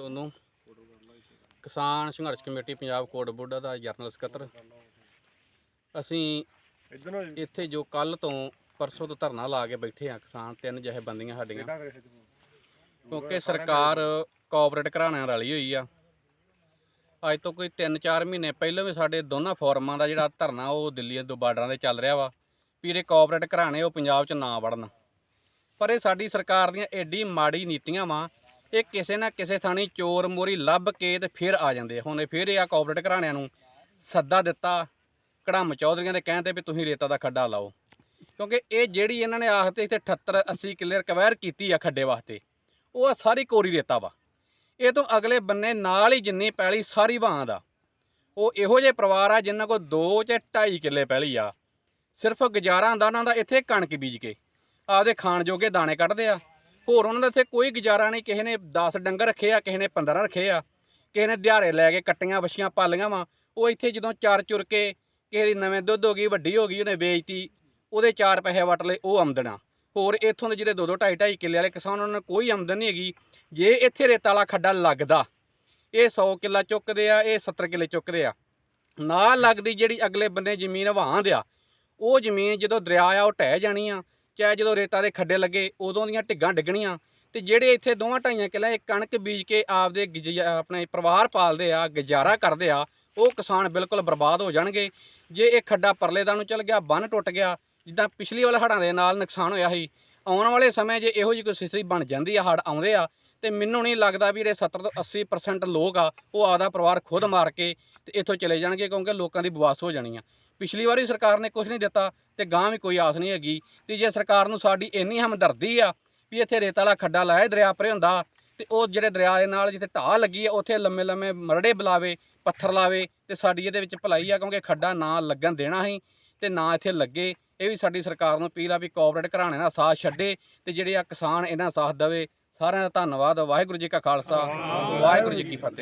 ਸੋਨੂੰ Kisan Sangharsh committee Punjab Kot Budha ਦਾ general ਸਕੱਤਰ। ਅਸੀਂ ਇੱਥੇ ਜੋ ਕੱਲ ਤੋਂ ਪਰਸੋਂ ਤੋਂ ਧਰਨਾ ਲਾ ਕੇ ਬੈਠੇ ਆ ਕਿਸਾਨ ਤਿੰਨ ਜਿਹੇ ਬੰਦੀਆਂ ਸਾਡੀਆਂ ਕਿਉਂਕਿ ਸਰਕਾਰ ਕੋਆਪਰੇਟ ਘਰਾਣਿਆਂ ਵਾਲੀ ਹੋਈ ਆ। ਅੱਜ ਤੋਂ ਕੋਈ 3-4 ਮਹੀਨੇ ਪਹਿਲਾਂ ਵੀ ਸਾਡੇ ਦੋਨਾਂ ਫੋਰਮਾਂ ਦਾ ਜਿਹੜਾ ਧਰਨਾ ਉਹ ਦਿੱਲੀ ਤੋਂ ਬਾਰਡਰਾਂ ਦੇ ਚੱਲ ਰਿਹਾ ਵਾ ਵੀ ਜਿਹੜੇ ਕੋਆਪਰੇਟ ਘਰਾਣੇ ਉਹ ਪੰਜਾਬ 'ਚ ਨਾ ਵੜਨ। ਪਰ ਇਹ ਸਾਡੀ ਸਰਕਾਰ ਦੀਆਂ ਐਡੀ ਮਾੜੀ ਨੀਤੀਆਂ ਵਾ ਇਹ ਕਿਸੇ ਨਾ ਕਿਸੇ ਥਾਣੀ ਚੋਰ ਮੋਰੀ ਲੱਭ ਕੇ ਤੇ ਫਿਰ ਆ ਜਾਂਦੇ ਹੁਣ ਫਿਰ ਇਹ ਆ ਕੋਆਪਰੇਟ ਘਰਾਣਿਆਂ ਨੂੰ ਸੱਦਾ ਦਿੱਤਾ ਕੜਮ ਚੌਧਰੀਆਂ ਦੇ ਕਹਿਣ ਤੇ ਵੀ ਤੁਸੀਂ ਰੇਤਾ ਦਾ ਖੱਡਾ ਲਾਓ। ਕਿਉਂਕਿ ਇਹ ਜਿਹੜੀ ਇਹਨਾਂ ਨੇ ਆਖਤੇ ਇੱਥੇ 78 80 ਕਿੱਲੇ ਰਿਕਵਾਇਰ ਕੀਤੀ ਆ ਖੱਡੇ ਵਾਸਤੇ, ਉਹ ਆ ਸਾਰੀ ਕੋਰੀ ਰੇਤਾ ਵਾ। ਇਹ ਤੋਂ ਅਗਲੇ ਬੰਨੇ ਨਾਲ ਹੀ ਜਿੰਨੀ ਪੈਲੀ ਸਾਰੀ ਵਾਂ ਦਾ। ਉਹ ਇਹੋ ਜਿਹੇ ਪਰਿਵਾਰ ਆ ਜਿਨ੍ਹਾਂ ਕੋਲ 2 ਚ 2.5 ਕਿੱਲੇ ਪੈਲੀ ਆ। ਸਿਰਫ ਗੁਜ਼ਾਰਾ ਹੁੰਦਾ ਉਹਨਾਂ ਦਾ ਇੱਥੇ ਕਣਕ ਬੀਜ ਕੇ, ਆਪਦੇ ਖਾਣ ਜੋਗੇ ਦਾਣੇ ਕੱਢਦੇ ਆ। ਹੋਰ ਉਹਨਾਂ ਦਾ ਇੱਥੇ ਕੋਈ ਗੁਜ਼ਾਰਾ ਨਹੀਂ, ਕਿਸੇ ਨੇ 10 ਡੰਗਰ ਰੱਖੇ ਆ, ਕਿਸੇ ਨੇ 15 ਰੱਖੇ ਆ, ਕਿਸੇ ਨੇ ਦਿਹਾੜੇ ਲੈ ਕੇ ਕੱਟੀਆਂ, ਵਛੀਆਂ ਪਾਲੀਆਂ ਵਾ। ਉਹ ਇੱਥੇ ਜਦੋਂ ਚਾਰ ਚੁਰ ਕੇ ਕਿਸੇ ਦੀ ਨਵੇਂ ਦੁੱਧ ਹੋ ਗਈ, ਵੱਡੀ ਹੋ ਗਈ, ਉਹਨੇ ਵੇਚਤੀ, ਉਹਦੇ ਚਾਰ ਪੈਸੇ ਵਟ ਲਏ, ਉਹ ਆਮਦਨਾ ਹੋਰ ਇੱਥੋਂ ਦੇ ਜਿਹੜੇ ਦੋ ਦੋ ਢਾਈ ਢਾਈ ਕਿੱਲੇ ਵਾਲੇ ਕਿਸਾਨ, ਉਹਨਾਂ ਨੂੰ ਕੋਈ ਆਮਦਨ ਨਹੀਂ ਹੈਗੀ। ਜੇ ਇੱਥੇ ਰੇਤਾ ਵਾਲਾ ਖੱਡਾ ਲੱਗਦਾ, ਇਹ 100 ਕਿੱਲਾ ਚੁੱਕਦੇ ਆ, ਇਹ 70 ਕਿੱਲੇ ਚੁੱਕਦੇ ਆ, ਨਾਲ ਲੱਗਦੀ ਜਿਹੜੀ ਅਗਲੇ ਬੰਨੇ ਜ਼ਮੀਨ ਵਾਹਾਂ ਆ, ਉਹ ਜ਼ਮੀਨ ਜਦੋਂ ਦਰਿਆ ਆ, ਉਹ ਢਹਿ ਜਾਣੀ ਆ ਚਾਹੇ ਜਦੋਂ ਰੇਤਾ ਦੇ ਖੱਡੇ ਲੱਗੇ, ਉਦੋਂ ਦੀਆਂ ਢਿੱਗਾਂ ਡਿੱਗਣੀਆਂ ਤੇ ਜਿਹੜੇ ਇੱਥੇ ਦੋਵਾਂ ਢਾਈਆਂ ਕਿੱਲਾ ਇਹ ਕਣਕ ਬੀਜ ਕੇ ਆਪਦੇ ਗੁਜ- ਆਪਣੇ ਪਰਿਵਾਰ ਪਾਲਦੇ ਆ, ਗੁਜ਼ਾਰਾ ਕਰਦੇ ਆ, ਉਹ ਕਿਸਾਨ ਬਿਲਕੁਲ ਬਰਬਾਦ ਹੋ ਜਾਣਗੇ। ਜੇ ਇਹ ਖੱਡਾ ਪਰਲੇ ਦਾ ਨੂੰ ਚਲ ਗਿਆ, ਬੰਨ ਟੁੱਟ ਗਿਆ, ਜਿੱਦਾਂ ਪਿਛਲੀ ਵਾਲੇ ਹੜ੍ਹਾਂ ਦੇ ਨਾਲ ਨੁਕਸਾਨ ਹੋਇਆ ਸੀ, ਆਉਣ ਵਾਲੇ ਸਮੇਂ ਜੇ ਇਹੋ ਜਿਹੀ ਕੋਈ ਸਥਿਤੀ ਬਣ ਜਾਂਦੀ ਆ, ਹੜ੍ਹ ਆਉਂਦੇ ਆ, ਤੇ ਮੈਨੂੰ ਨਹੀਂ ਲੱਗਦਾ ਵੀ ਇਹ 70 ਤੋਂ 80% ਲੋਕ ਆ, ਉਹ ਆਪਦਾ ਪਰਿਵਾਰ ਖੁਦ ਮਾਰ ਕੇ ਤੇ ਇੱਥੋਂ ਚਲੇ ਜਾਣਗੇ ਕਿਉਂਕਿ ਲੋਕਾਂ ਦੀ ਬਵਾਸ ਹੋ ਜਾਣੀ ਆ। ਪਿਛਲੀ ਵਾਰੀ ਸਰਕਾਰ ਨੇ ਕੁਝ ਨਹੀਂ ਦਿੱਤਾ ਤੇ ਗਾਂ ਵੀ ਕੋਈ ਆਸ ਨਹੀਂ ਹੈਗੀ। ਤੇ ਜੇ ਸਰਕਾਰ ਨੂੰ ਸਾਡੀ ਇੰਨੀ ਹਮਦਰਦੀ ਆ ਵੀ ਇੱਥੇ ਰੇਤ ਵਾਲਾ ਖੱਡਾ ਲਾਇਆ ਦਰਿਆ ਪਰੇ ਹੁੰਦਾ ਤੇ ਉਹ ਜਿਹੜੇ ਦਰਿਆ ਦੇ ਨਾਲ ਜਿੱਥੇ ਢਾਹ ਲੱਗੀ ਆ ਉੱਥੇ ਲੰਮੇ ਲੰਮੇ ਮਰੜੇ ਬੁਲਾਵੇ ਪੱਥਰ ਲਾਵੇ ਤੇ ਸਾਡੀ ਇਹਦੇ ਵਿੱਚ ਭਲਾਈ ਆ ਕਿਉਂਕਿ ਖੱਡਾ ਨਾ ਲੱਗਣ ਦੇਣਾ ਸੀ ਤੇ ਨਾ ਇੱਥੇ ਲੱਗੇ। ਇਹ ਵੀ ਸਾਡੀ ਸਰਕਾਰ ਨੂੰ ਅਪੀਲ ਆ ਵੀ ਕੋਆਪਰੇਟ ਘਰਾਣੇ ਦਾ ਸਾਥ ਛੱਡੇ ਤੇ ਜਿਹੜੇ ਆ ਕਿਸਾਨ ਇਹਨਾਂ ਸਾਥ ਦੇਵੇ। ਸਾਰਿਆਂ ਦਾ ਧੰਨਵਾਦ ਵਾਹਿਗੁਰੂ ਜੀ ਕਾ ਖਾਲਸਾ ਵਾਹਿਗੁਰੂ ਜੀ ਕੀ ਫਤਿਹ।